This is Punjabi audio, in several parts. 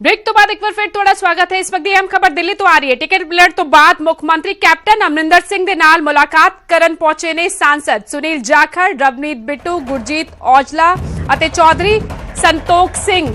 ਬ੍ਰੇਕ ਤੋਂ ਬਾਅਦ ਇੱਕ ਵਾਰ ਫਿਰ ਤੁਹਾਡਾ ਸਵਾਗਤ ਹੈ। ਇਸ ਵਕਤ ਦੀ ਅਹਿਮ ਖਬਰ ਦਿੱਲੀ ਤੋਂ ਆ ਰਹੀ ਹੈ। ਟਿਕਟ ਮਿਲਣ ਤੋਂ ਬਾਅਦ ਮੁੱਖ ਮੰਤਰੀ ਕੈਪਟਨ ਅਮਰਿੰਦਰ ਸਿੰਘ ਦੇ ਨਾਲ ਮੁਲਾਕਾਤ ਕਰਨ ਪਹੁੰਚੇ ਨੇ ਸਾਂਸਦ ਸੁਨੀਲ ਜਾਖੜ, ਰਵਨੀਤ ਬਿੱਟੂ, ਗੁਰਜੀਤ ਔਜਲਾ ਅਤੇ ਚੌਧਰੀ ਸੰਤੋਖ ਸਿੰਘ।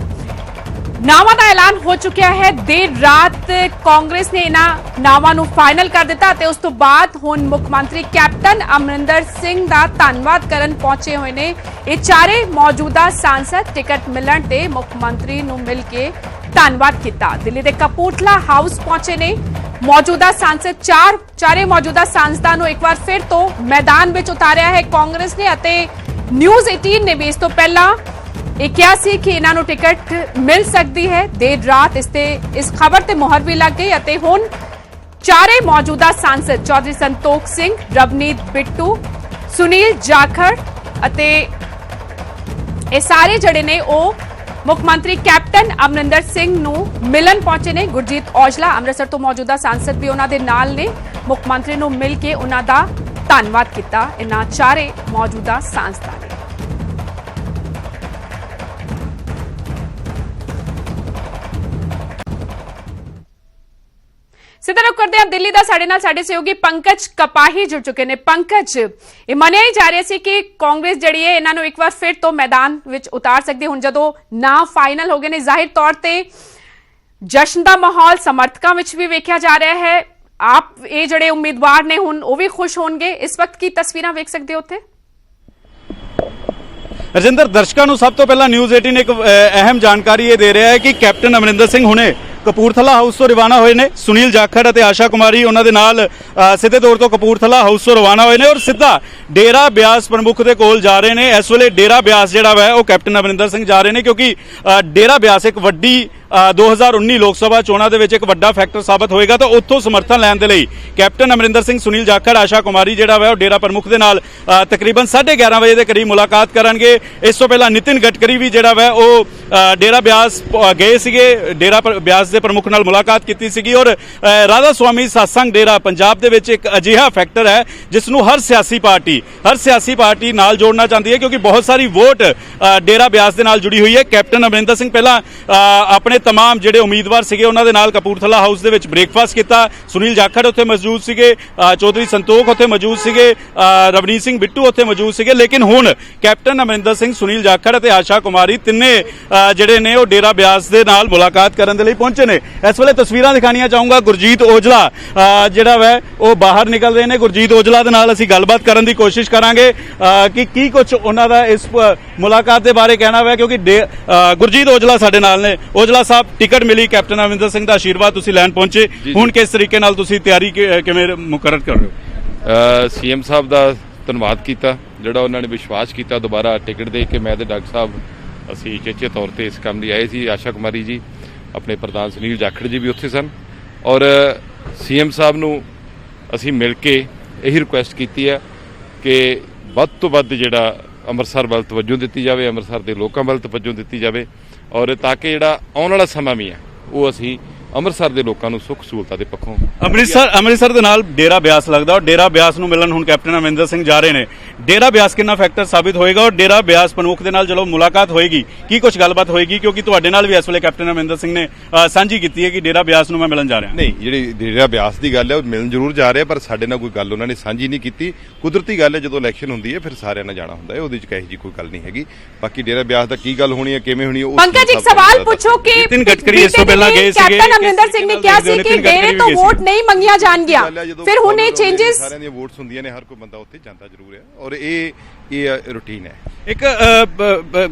ਨਾਵਾਂ ਦਾ ਐਲਾਨ ਹੋ ਚੁੱਕਿਆ ਹੈ। ਦੇਰ ਰਾਤ ਕਾਂਗਰਸ ਨੇ ਇਹਨਾਂ ਨਾਵਾਂ ਨੂੰ ਫਾਈਨਲ ਕਰ ਦਿੱਤਾ ਅਤੇ ਉਸ ਤੋਂ ਬਾਅਦ ਹੁਣ ਮੁੱਖ ਮੰਤਰੀ ਕੈਪਟਨ ਅਮਰਿੰਦਰ ਸਿੰਘ ਦਾ ਧੰਨਵਾਦ ਕਰਨ ਪਹੁੰਚੇ ਹੋਏ ਨੇ। ਇਹ ਚਾਰੇ ਮੌਜੂਦਾ ਸਾਂਸਦ ਟਿਕਟ ਮਿਲਣ ਤੇ ਮੁੱਖ ਮੰਤਰੀ ਨੂੰ ਮਿਲ ਕੇ ਧੰਨਵਾਦ ਕੀਤਾ। ਦਿੱਲੀ ਦੇ ਕਪੂਰਥਲਾ ਹਾਊਸ ਪਹੁੰਚੇ ਨੇ। ਮੌਜੂਦਾ ਸਾਂਸਦ ਚਾਰ ਚਾਰੇ ਮੌਜੂਦਾ ਸਾਂਸਦਾਂ ਨੂੰ ਇੱਕ ਵਾਰ ਫਿਰ ਤੋਂ ਮੈਦਾਨ ਵਿੱਚ ਉਤਾਰਿਆ ਹੈ ਕਾਂਗਰਸ ਨੇ ਅਤੇ ਨਿਊਜ਼ 18 ਨੇ ਵੀ ਇਸ ਤੋਂ ਪਹਿਲਾਂ ਇਹ ਕਿਹਾ ਸੀ ਕਿ ਇਹਨਾਂ ਨੂੰ ਟਿਕਟ ਮਿਲ ਸਕਦੀ ਹੈ। ਦੇਰ ਰਾਤ ਇਸ ਤੇ ਇਸ ਖਬਰ ਤੇ ਮੋਹਰ ਵੀ ਲੱਗ ਗਈ ਅਤੇ ਹੁਣ ਚਾਰੇ ਮੌਜੂਦਾ ਸਾਂਸਦ ਚੌਧਰੀ ਸੰਤੋਖ ਸਿੰਘ, ਰਵਨੀਤ ਬਿੱਟੂ, ਸੁਨੀਲ ਜਾਖੜ ਅਤੇ ਇਹ ਸਾਰੇ ਜਿਹੜੇ ਨੇ ਉਹ ਮੁੱਖ ਮੰਤਰੀ ਕੈਪਟਨ ਅਮਰਿੰਦਰ ਸਿੰਘ ਨੂੰ ਮਿਲਣ ਪਹੁੰਚੇ ਨੇ ਗੁਰਜੀਤ ਔਜਲਾ। ਅੰਮ੍ਰਿਤਸਰ ਤੋਂ ਮੌਜੂਦਾ ਸਾਂਸਦ ਵੀ ਉਹਨਾਂ ਦੇ ਨਾਲ ਨੇ। ਮੁੱਖ ਮੰਤਰੀ ਨੂੰ ਮਿਲ ਕੇ ਉਹਨਾਂ ਦਾ ਧੰਨਵਾਦ ਕੀਤਾ। ਇਹਨਾਂ ਚਾਰੇ ਮੌਜੂਦਾ ਸਾਂਸਦਾਂ ਸਿੱਧਾ ਰੁਕ ਕਰਦੇ ਹਾਂ। ਦਿੱਲੀ ਦਾ ਸਾਡੇ ਨਾਲ ਸਾਡੇ ਸਹਿਯੋਗੀ ਪੰਕਜ ਕਪਾਹੀ ਜੁੜ ਚੁੱਕੇ ਨੇ। ਪੰਕਜ, ਇਹ ਮੰਨਿਆ ਹੀ ਜਾ ਰਿਹਾ ਸੀ ਕਿ ਕਾਂਗਰਸ ਜਿਹੜੀ ਹੈ, ਇਹਨਾਂ ਨੂੰ ਇੱਕ ਵਾਰ ਫਿਰ ਤੋਂ ਮੈਦਾਨ ਵਿੱਚ ਉਤਾਰ ਸਕਦੀ ਹੁਣ ਜਦੋਂ ਨਾ ਫਾਈਨਲ ਹੋ ਗਏ ਨੇ, ਜ਼ਾਹਿਰ ਤੌਰ ਤੇ ਜਸ਼ਨ ਦਾ ਮਾਹੌਲ ਸਮਰਥਕਾਂ ਵਿੱਚ ਵੀ ਵੇਖਿਆ ਜਾ ਰਿਹਾ ਹੈ। ਆਪ ਇਹ ਜਿਹੜੇ ਉਮੀਦਵਾਰ ਨੇ, ਹੁਣ ਉਹ ਵੀ ਖੁਸ਼ ਹੋਣਗੇ। ਇਸ ਵਕਤ ਕੀ ਤਸਵੀਰਾਂ ਵੇਖ ਸਕਦੇ ਹੋ ਉੱਥੇ? ਰਜਿੰਦਰ, ਦਰਸ਼ਕਾਂ ਨੂੰ ਸਭ ਤੋਂ ਪਹਿਲਾਂ ਨਿਊਜ਼ 18 ਇੱਕ ਅਹਿਮ ਜਾਣਕਾਰੀ ਇਹ ਦੇ ਰਿਹਾ ਹੈ ਕਿ ਕੈਪਟਨ ਅਮਰਿੰਦਰ ਸਿੰਘ ਹੁਣੇ ਕਪੂਰਥਲਾ ਹਾਊਸ ਤੋਂ ਰਵਾਨਾ ਹੋਏ ਨੇ ਸੁਨੀਲ ਜਾਖੜ ਅਤੇ ਆਸ਼ਾ ਕੁਮਾਰੀ, ਉਹਨਾਂ ਦੇ ਨਾਲ ਸਿੱਧੇ ਤੌਰ ਤੋਂ ਕਪੂਰਥਲਾ ਹਾਊਸ ਤੋਂ ਰਵਾਨਾ ਹੋਏ ਨੇ ਔਰ ਸਿੱਧਾ ਡੇਰਾ ਬਿਆਸ ਪ੍ਰਮੁੱਖ ਦੇ ਕੋਲ ਜਾ ਰਹੇ ਨੇ। ਇਸ ਵੇਲੇ ਡੇਰਾ ਬਿਆਸ ਜਿਹੜਾ ਵਾ, ਉਹ ਕੈਪਟਨ ਅਮਰਿੰਦਰ ਸਿੰਘ ਜਾ ਰਹੇ ਨੇ ਕਿਉਂਕਿ ਡੇਰਾ ਬਿਆਸ ਇੱਕ ਵੱਡੀ 2019 ਲੋਕ ਸਭਾ ਚੋਣਾਂ ਦੇ ਵਿੱਚ ਇੱਕ ਵੱਡਾ ਫੈਕਟਰ ਸਾਬਤ ਹੋਏਗਾ ਤਾਂ ਉੱਥੋਂ ਸਮਰਥਨ ਲੈਣ ਦੇ ਲਈ ਕੈਪਟਨ ਅਮਰਿੰਦਰ ਸਿੰਘ ਸੁਨੀਲ ਜਾਖੜ ਆਸ਼ਾ ਕੁਮਾਰੀ ਜਿਹੜਾ ਵਾ ਉਹ ਡੇਰਾ ਪ੍ਰਮੁੱਖ ਦੇ ਨਾਲ ਅਹ, ਤਕਰੀਬਨ 11:30 ਵਜੇ ਦੇ ਕਰੀਬ ਮੁਲਾਕਾਤ ਕਰਨਗੇ। ਇਸ ਤੋਂ ਪਹਿਲਾਂ ਨਿਤਿਨ ਗਟਕਰੀ ਵੀ ਜਿਹੜਾ ਵਾ ਉਹ ਡੇਰਾ ਬਿਆਸ ਗਏ ਸੀਗੇ। ਡੇਰਾ ਬਿਆਸ ਦੇ ਪ੍ਰਮੁੱਖ ਨਾਲ ਮੁਲਾਕਾਤ ਕੀਤੀ ਸੀਗੀ ਔਰ ਰਾਧਾ ਸੁਆਮੀ satsang ਡੇਰਾ ਪੰਜਾਬ ਦੇ ਵਿੱਚ ਇੱਕ ਅਜਿਹਾ ਫੈਕਟਰ ਹੈ ਜਿਸ ਨੂੰ ਹਰ ਸਿਆਸੀ ਪਾਰਟੀ ਹਰ ਸਿਆਸੀ ਪਾਰਟੀ ਨਾਲ ਜੋੜਨਾ ਚਾਹੁੰਦੀ ਹੈ ਕਿਉਂਕਿ ਬਹੁਤ ਸਾਰੀ ਵੋਟ ਡੇਰਾ ਬਿਆਸ ਦੇ ਨਾਲ ਜੁੜੀ ਹੋਈ ਹੈ। ਕੈਪਟਨ ਅਮਰਿੰਦਰ ਸਿੰਘ ਪਹਿਲਾਂ ਆਪਣੇ तमाम ਜਿਹੜੇ ਉਮੀਦਵਾਰ ਸੀਗੇ ਉਹਨਾਂ ਦੇ ਨਾਲ ਕਪੂਰਥਲਾ ਹਾਊਸ ਦੇ ਵਿੱਚ ਬ੍ਰੇਕਫਾਸਟ ਕੀਤਾ ਸੁਨੀਲ ਜਾਖੜ ਉੱਥੇ ਮੌਜੂਦ ਸੀਗੇ ਅਹ, ਚੌਧਰੀ ਸੰਤੋਖ ਉੱਥੇ ਮੌਜੂਦ ਸੀਗੇ ਅਹ, ਰਵਨੀਤ ਸਿੰਘ ਬਿੱਟੂ ਉੱਥੇ ਮੌਜੂਦ ਸੀਗੇ ਲੇਕਿਨ ਹੁਣ ਕੈਪਟਨ ਅਮਰਿੰਦਰ ਸਿੰਘ ਸੁਨੀਲ ਜਾਖੜ ਅਤੇ ਆਸ਼ਾ ਕੁਮਾਰੀ ਤਿੰਨੇ ਅਹ, ਜਿਹੜੇ ਨੇ ਉਹ ਡੇਰਾ ਬਿਆਸ ਦੇ ਨਾਲ ਮੁਲਾਕਾਤ ਕਰਨ ਦੇ ਲਈ ਪਹੁੰਚੇ ਨੇ ਇਸ ਵੇਲੇ ਤਸਵੀਰਾਂ ਦਿਖਾਣੀਆਂ ਚਾਹੂੰਗਾ ਗੁਰਜੀਤ ਔਜਲਾ ਅਹ, ਜਿਹੜਾ ਵੈ ਉਹ ਬਾਹਰ ਨਿਕਲ ਰਹੇ ਨੇ ਗੁਰਜੀਤ ਔਜਲਾ ਦੇ ਨਾਲ ਅਸੀਂ ਗੱਲਬਾਤ ਕਰਨ ਦੀ ਕੋਸ਼ਿਸ਼ ਕਰਾਂਗੇ ਅਹ, ਕਿ ਕੀ ਕੁਝ ਉਹਨਾਂ ਦਾ ਇਸ ਪ- ਮੁਲਾਕਾਤ ਦੇ ਬਾਰੇ ਕਹਿਣਾ ਹੋਇਆ ਕਿਉਂਕਿ ਡੇ- ਅਹ, ਗੁਰਜੀਤ ਔਜਲਾ ਸਾਡੇ ਨਾਲ ਨੇ ਔਜਲਾ ਸਾਹਿਬ ਟਿਕਟ ਮਿਲੀ ਕੈਪਟਨ ਅਮਰਿੰਦਰ ਸਿੰਘ ਦਾ ਆਸ਼ੀਰਵਾਦ ਤੁਸੀਂ ਲੈਣ ਪਹੁੰਚੇ। ਹੁਣ ਕਿਸ ਤਰੀਕੇ ਨਾਲ ਤੁਸੀਂ ਤਿਆਰੀ ਕਿਵੇਂ ਮੁਕਰਰ ਕਰ ਰਹੇ ਹੋ? ਸੀਐਮ ਸਾਹਿਬ ਦਾ ਧੰਨਵਾਦ ਕੀਤਾ ਜਿਹੜਾ ਉਹਨਾਂ ਨੇ ਵਿਸ਼ਵਾਸ ਕੀਤਾ ਦੁਬਾਰਾ ਟਿਕਟ ਦੇ ਕੇ। ਮੈਂ ਤੇ ਡਾਕਟਰ ਸਾਹਿਬ ਅਸੀਂ ਚੇਚੇ ਤੌਰ ਤੇ ਇਸ ਕੰਮ ਲਈ ਆਏ ਸੀ ਆਸ਼ਾ ਕੁਮਾਰੀ ਜੀ ਆਪਣੇ ਪ੍ਰਧਾਨ ਸੁਨੀਲ ਜਾਖੜ ਜੀ ਵੀ ਉੱਥੇ ਸਨ। ਔਰ ਸੀਐਮ ਸਾਹਿਬ ਨੂੰ ਅਸੀਂ ਮਿਲ ਕੇ ਇਹੀ ਰਿਕੁਐਸਟ ਕੀਤੀ ਹੈ ਕਿ ਵੱਧ ਤੋਂ ਵੱਧ ਜਿਹੜਾ ਅੰਮ੍ਰਿਤਸਰ ਵੱਲ ਤਵੱਜੋ ਦਿੱਤੀ ਜਾਵੇ ਅੰਮ੍ਰਿਤਸਰ ਦੇ ਲੋਕਾਂ ਵੱਲ ਤਵੱਜੋ ਦਿੱਤੀ ਜਾਵੇ। ਔਰ ਤਾਂ ਕਿ ਜਿਹੜਾ ਆਉਣ ਵਾਲਾ ਸਮਾਂ ਵੀ ਹੈ ਉਹ ਅਸੀਂ ਅੰਮ੍ਰਿਤਸਰ ਦੇ ਲੋਕਾਂ ਨੂੰ ਸੁੱਖ ਸਹੂਲਤਾਂ ਦੇ ਪੱਖੋਂ। ਅੰਮ੍ਰਿਤਸਰ ਅੰਮ੍ਰਿਤਸਰ ਦੇ ਨਾਲ ਡੇਰਾ ਬਿਆਸ ਲੱਗਦਾ ਔਰ ਡੇਰਾ ਬਿਆਸ ਨੂੰ ਮਿਲਣ ਹੁਣ ਕੈਪਟਨ ਅਮਰਿੰਦਰ ਸਿੰਘ ਜਾ ਰਹੇ ਨੇ। ਡੇਰਾ ਬਿਆਸ ਕਿੰਨਾ ਫੈਕਟਰ ਸਾਬਿਤ ਹੋਏਗਾ ਔਰ ਡੇਰਾ ਬਿਆਸ ਪ੍ਰਮੁੱਖ ਦੇ ਨਾਲ ਜਦੋਂ ਮੁਲਾਕਾਤ ਹੋਏਗੀ ਕੀ ਕੁਝ ਗੱਲਬਾਤ ਹੋਏਗੀ? ਕਿਉਂਕਿ ਤੁਹਾਡੇ ਨਾਲ ਵੀ ਇਸ ਵੇਲੇ ਕੈਪਟਨ ਅਮਰਿੰਦਰ ਸਿੰਘ ਨੇ ਸਾਂਝੀ ਕੀਤੀ ਹੈ ਕਿ ਡੇਰਾ ਬਿਆਸ ਨੂੰ ਮੈਂ ਮਿਲਣ ਜਾ ਰਿਹਾ। ਨਹੀਂ ਜਿਹੜੀ ਡੇਰਾ ਬਿਆਸ ਦੀ ਗੱਲ ਹੈ ਉਹ ਮਿਲਣ ਜ਼ਰੂਰ ਜਾ ਰਿਹਾ ਪਰ ਸਾਡੇ ਨਾਲ ਕੋਈ ਗੱਲ ਉਹਨਾਂ ਨੇ ਸਾਂਝੀ ਨਹੀਂ ਕੀਤੀ। ਕੁਦਰਤੀ ਗੱਲ ਹੈ ਜਦੋਂ ਇਲੈਕਸ਼ਨ ਹੁੰਦੀ ਹੈ ਫਿਰ ਸਾਰਿਆਂ ਨਾਲ ਜਾਣਾ ਹੁੰਦਾ ਹੈ ਉਹਦੇ ਚ ਕਹੇ ਜੀ ਕੋਈ ਗੱਲ ਨਹੀਂ ਹੈਗੀ। ਬਾਕੀ ਡੇਰਾ ਬਿਆਸ ਦਾ ਕੀ ਗੱਲ ਹੋਣੀ ਹੈ ਕਿਵੇਂ ਹੋਣੀ ਹੈ ਉਹ ਪੰਕਜ ਇੱਕ ਸਵਾਲ ਪੁੱਛੋ ਕਿ ਨਿਤਿਨ ਗਡਕਰੀ ਇਸ ਤੋਂ ਪਹਿਲਾਂ ਗਏ ਸੀਗੇ। ਅਮਰਿੰਦਰ ਸਿੰਘ ਨੇ ਕਿਹਾ ਸੀ ਕਿ ਡੇਰੇ ਤੋਂ ਵੋਟ। ਨਹੀਂ ਮੰਗੀਆਂ ਜਾਣਗੀਆਂ। ਫਿਰ ਹੁਣ ਇਹ ਚੇਂजेस ਸਾਰਿਆਂ ਦੀਆਂ ਵੋਟਸ ਹੁੰਦੀਆਂ ਨੇ ਹਰ ਕੋਈ ਬੰਦਾ ਉੱਥੇ ਜਾਂਦਾ ਜ਼ਰੂਰ ਹੈ। ਔਰ ਇਹ ਇਹ ਰੂਟੀਨ ਹੈ। ਇੱਕ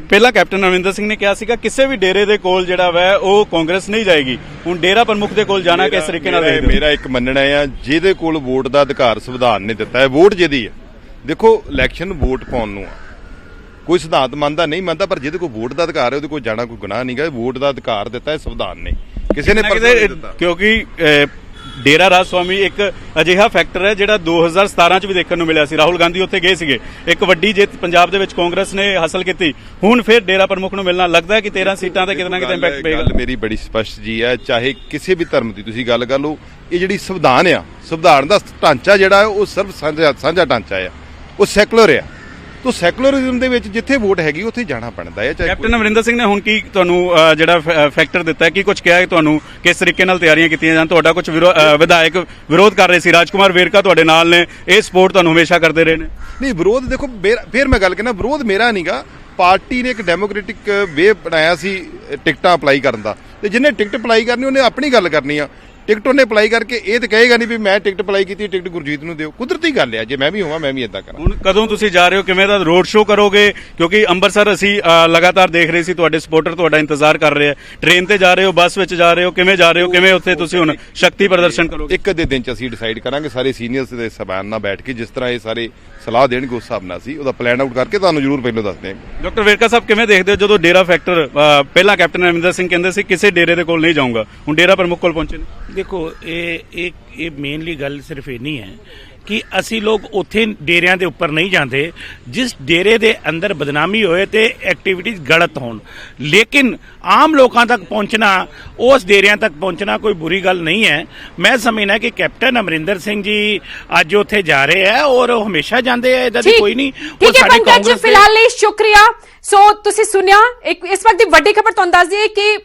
ਪਹਿਲਾਂ ਕੈਪਟਨ ਅਮਰਿੰਦਰ ਸਿੰਘ ਨੇ ਕਿਹਾ ਸੀਗਾ ਕਿਸੇ ਵੀ ਡੇਰੇ ਦੇ ਕੋਲ ਜਿਹੜਾ ਵੈ ਉਹ ਕਾਂਗਰਸ ਨਹੀਂ ਜਾਏਗੀ। ਹੁਣ ਡੇਰਾ ਪ੍ਰਮੁੱਖ ਦੇ ਕੋਲ ਜਾਣਾ ਕਿਸ ਤਰੀਕੇ ਨਾਲ ਮੇਰਾ- ਦੇਖਦੇ ਮੇਰਾ ਇੱਕ ਮੰਨਣਾ ਹੈ ਜਿਹਦੇ ਕੋਲ ਵੋਟ ਦਾ ਅਧਿਕਾਰ ਸੰਵਿਧਾਨ ਨੇ ਦਿੱਤਾ ਹੈ ਵੋਟ ਜਿਹਦੀ ਹੈ। ਦੇਖੋ ਇਲੈਕਸ਼ਨ ਵੋਟ ਪਾਉਣ ਨੂੰ ਆ। ਕੋਈ ਸਿਧਾਂਤ ਮੰਨਦਾ ਨਹੀਂ ਮੰਨਦਾ ਪਰ ਜਿਹਦੇ ਕੋਲ ਵੋਟ ਦਾ ਅਧਿਕਾਰ ਹੈ ਉਹਦੇ ਕੋਲ ਜਾਣਾ ਕੋਈ ਗੁਨਾਹ ਨਹੀਂਗਾ ਵੋਟ ਦਾ ਅਧਿਕਾਰ ਦਿੱਤਾ ਹੈ ਸੰਵਿਧਾਨ ਨੇ। ਕਿਸੇ ਨੇ ਕਿਤੇ- ਨਹੀਂ ਦਿੱਤਾ। ਕਿਉਂਕਿ ਡੇਰਾ ਰਾਜ ਸਵਾਮੀ ਇੱਕ ਅਜਿਹਾ ਫੈਕਟਰ ਹੈ ਜਿਹੜਾ 2017 ਚ ਵੀ ਦੇਖਣ ਨੂੰ ਮਿਲਿਆ ਸੀ। ਰਾਹੁਲ ਗਾਂਧੀ ਉੱਥੇ ਗਏ ਸੀਗੇ। ਇੱਕ ਵੱਡੀ ਜਿੱਤ ਪੰਜਾਬ ਦੇ ਵਿੱਚ ਕਾਂਗਰਸ ਨੇ ਹਾਸਲ ਕੀਤੀ। ਹੁਣ ਫਿਰ ਡੇਰਾ ਪ੍ਰਮੁੱਖ ਨੂੰ ਮਿਲਣਾ ਲੱਗਦਾ ਹੈ ਕਿ 13 ਸੀਟਾਂ ਤੇ ਕਿਤੇ ਨਾ ਕਿਤੇ ਇੰਪੈਕਟ ਪਏਗਾ? ਗੱਲ ਮੇਰੀ ਬੜੀ ਸਪਸ਼ਟ ਜੀ ਹੈ। ਚਾਹੇ ਕਿਸੇ ਵੀ ਧਰਮ ਦੀ ਤੁਸੀਂ ਗੱਲ ਕਰ ਲਓ ਇਹ ਜਿਹੜੀ ਸੰਵਿਧਾਨ ਆ ਸੰਵਿਧਾਨ ਦਾ ਢਾਂਚਾ ਜਿਹੜਾ ਹੈ ਉਹ ਸਾਂਝਾ ਸਾਂਝਾ ਢਾਂਚਾ ਆ। ਉਹ ਸੈਕੂਲਰ ਆ। ਤੋ ਸੈਕੂਲਰਿਜ਼ਮ ਦੇ ਵਿੱਚ ਜਿੱਥੇ ਵੋਟ ਹੈਗੀ ਉੱਥੇ ਜਾਣਾ ਪੈਂਦਾ ਹੈ ਚਾਹੇ ਕੈਪਟਨ ਅਮਰਿੰਦਰ ਸਿੰਘ ਨੇ ਹੁਣ ਕੀ ਤੁਹਾਨੂੰ ਜਿਹੜਾ ਫੈਕਟਰ ਦਿੱਤਾ ਕੀ ਕੁਝ ਕਿਹਾ ਹੈ ਤੁਹਾਨੂੰ ਕਿਸ ਤਰੀਕੇ ਨਾਲ ਤਿਆਰੀਆਂ ਕੀਤੀਆਂ ਜਾਣ? ਤੁਹਾਡਾ ਕੁਝ ਵਿਧਾਇਕ ਵਿਰੋਧ ਕਰ ਰਹੇ ਸੀ। ਰਾਜਕੁਮਾਰ ਵੇਰਕਾ ਤੁਹਾਡੇ ਨਾਲ ਨੇ। ਇਹ ਸਪੋਰਟ ਤੁਹਾਨੂੰ ਹਮੇਸ਼ਾ ਕਰਦੇ ਰਹੇ ਨੇ। ਨਹੀਂ ਵਿਰੋਧ ਦੇਖੋ ਫਿਰ ਮੈਂ ਗੱਲ ਕਹਿੰਦਾ ਵਿਰੋਧ ਮੇਰਾ ਨਹੀਂਗਾ। ਪਾਰਟੀ ਨੇ ਇੱਕ ਡੈਮੋਕ੍ਰੈਟਿਕ ਵੇ ਬਣਾਇਆ ਸੀ ਟਿਕਟਾਂ ਅਪਲਾਈ ਕਰਨ ਦਾ। ਤੇ ਜਿਹਨੇ ਟਿਕਟ ਅਪਲਾਈ ਕਰਨੀ ਉਹਨੇ ਆਪਣੀ ਗੱਲ ਕਰਨੀ ਆ। ਟਿਕਟ ਉਹਨੇ ਅਪਲਾਈ ਕਰਕੇ ਇਹ ਤਾਂ ਕਹੇਗਾ ਨਹੀਂ ਵੀ ਮੈਂ ਟਿਕਟ ਅਪਲਾਈ ਕੀਤੀ ਟਿਕਟ ਗੁਰਜੀਤ ਨੂੰ ਦਿਓ। ਕੁਦਰਤੀ ਗੱਲ ਆ ਜੇ ਮੈਂ ਵੀ ਹੋਵਾਂ ਮੈਂ ਵੀ ਇਦਾਂ ਕਰਾਂ। ਹੁਣ ਕਦੋਂ ਤੁਸੀਂ ਜਾ ਰਹੇ ਹੋ ਕਿਵੇਂ ਦਾ ਰੋਡ ਸ਼ੋਅ ਕਰੋਗੇ? ਕਿਉਂਕਿ ਅੰਮ੍ਰਿਤਸਰ ਅਸੀਂ ਲਗਾਤਾਰ ਦੇਖ ਰਹੇ ਸੀ ਤੁਹਾਡੇ ਸਪੋਰਟਰ ਤੁਹਾਡਾ ਇੰਤਜ਼ਾਰ ਕਰ ਰਹੇ ਆ। ਟ੍ਰੇਨ ਤੇ ਜਾ ਰਹੇ ਹੋ ਬੱਸ ਵਿੱਚ ਜਾ ਰਹੇ ਹੋ ਕਿਵੇਂ ਜਾ ਰਹੇ ਹੋ ਕਿਵੇਂ ਉੱਥੇ ਤੁਸੀਂ ਹੁਣ ਸ਼ਕਤੀ ਪ੍ਰਦਰਸ਼ਨ ਕਰੋਗੇ? ਇੱਕ ਅੱਧੇ ਦਿਨ ਚ ਅਸੀਂ ਡਿਸਾਈਡ ਕਰਾਂਗੇ ਸਾਰੇ ਸੀਨੀਅਰਸ ਦੇ ਸਬਾਨ ਨਾਲ ਬੈਠ ਕੇ ਜਿਸ ਤਰ੍ਹਾਂ ਇਹ ਸਾਰੇ ਸਲਾਹ ਦੇਣਗੇ ਉਸ ਹਿਸਾਬ ਨਾਲ ਅਸੀਂ ਉਹਦਾ ਪਲਾਨ ਆਊਟ ਕਰਕੇ ਤੁਹਾਨੂੰ ਜ਼ਰੂਰ ਪਹਿਲਾਂ ਦੱਸਦੇ ਹਾਂ ਡਾਕਟਰ ਵੇਰਕਾ ਸਾਹਿਬ ਕਿਵੇਂ ਦੇਖਦੇ ਹੋ ਜਦੋਂ ਡੇਰਾ ਫੈਕਟਰ ਪਹਿਲਾਂ ਕੈਪਟਨ ਅਮਰਿੰਦਰ ਸਿੰਘ ਕਹਿੰਦੇ ਸੀ ਕਿਸੇ ਡੇਰੇ ਦੇ ਕੋਲ ਨਹੀਂ ਜਾਊਂਗਾ। ਹੁਣ ਡੇਰਾ ਪ੍ਰਮੁੱਖ ਕੋਲ ਪਹੁੰਚੇ ਨੇ। ਦੇਖੋ ਇਹ ਇਹ ਇਹ ਮੇਨਲੀ ਗੱਲ ਸਿਰਫ ਇਹ ਨਹੀਂ ਹੈ ਕਿ ਅਸੀਂ ਲੋਕ ਉੱਥੇ ਡੇਰਿਆਂ ਦੇ ਉੱਪਰ ਨਹੀਂ ਜਾਂਦੇ। ਜਿਸ ਡੇਰੇ ਦੇ ਅੰਦਰ ਬਦਨਾਮੀ ਹੋਏ ਤੇ ਐਕਟੀਵਿਟੀਜ਼ ਗਲਤ ਹੋਣ। ਲੇਕਿਨ ਆਮ ਲੋਕਾਂ ਤੱਕ ਪਹੁੰਚਣਾ ਉਸ ਡੇਰਿਆਂ ਤੱਕ ਪਹੁੰਚਣਾ ਕੋਈ ਬੁਰੀ ਗੱਲ ਨਹੀਂ ਹੈ। ਮੈਂ ਸਮਝਣਾ ਕਿ ਕੈਪਟਨ ਅਮਰਿੰਦਰ ਸਿੰਘ ਜੀ ਅੱਜ ਉੱਥੇ ਜਾ ਰਹੇ ਹੈ ਔਰ ਉਹ ਹਮੇਸ਼ਾ ਜਾਂਦੇ ਆ ਇਹਦਾ ਕੋਈ ਨਹੀਂ। ਠੀਕ ਹੈ ਪੰਕਜ ਦੇ- ਫਿਲਹਾਲ ਲਈ ਸ਼ੁਕਰੀਆ। ਸੋ ਤੁਸੀਂ ਸੁਣਿਆ ਇੱਕ ਇਸ ਵਕਤ ਦੀ ਵੱਡੀ ਖਬਰ ਤੁਹਾਨੂੰ ਦੱਸ ਦਈਏ ਕਿ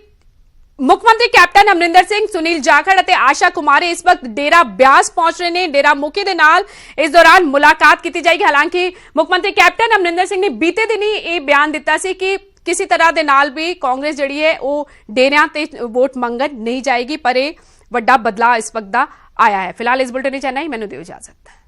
ਮੁੱਖ ਮੰਤਰੀ ਕੈਪਟਨ ਅਮਰਿੰਦਰ ਸਿੰਘ, ਸੁਨੀਲ ਜਾਖੜ ਅਤੇ ਆਸ਼ਾ ਕੁਮਾਰੀ ਇਸ ਵਕਤ ਡੇਰਾ ਬਿਆਸ ਪਹੁੰਚ ਰਹੇ ਨੇ। ਡੇਰਾ ਮੁਖੀ ਦੇ ਨਾਲ ਇਸ ਦੌਰਾਨ ਮੁਲਾਕਾਤ ਕੀਤੀ ਜਾਏਗੀ। ਹਾਲਾਂਕਿ ਮੁੱਖ ਮੰਤਰੀ ਕੈਪਟਨ ਅਮਰਿੰਦਰ ਸਿੰਘ ਨੇ ਬੀਤੇ ਦਿਨੀ ਇਹ ਬਿਆਨ ਦਿੱਤਾ ਸੀ ਕਿ ਕਿਸੇ ਤਰ੍ਹਾਂ ਦੇ ਨਾਲ ਵੀ ਕਾਂਗਰਸ ਜਿਹੜੀ ਹੈ, ਉਹ ਡੇਰਿਆਂ ਤੇ ਵੋਟ ਮੰਗਣ ਨਹੀਂ ਜਾਏਗੀ, ਪਰ ਇਹ ਵੱਡਾ ਬਦਲਾਅ ਇਸ ਵਕਤ ਦਾ ਆਇਆ ਹੈ। ਫਿਲਹਾਲ ਇਸ ਬੁਲਟਨ ਵਿੱਚ ਇੰਨਾ ਹੀ। ਮੈਨੂੰ ਦਿਓ ਇਜਾਜ਼ਤ।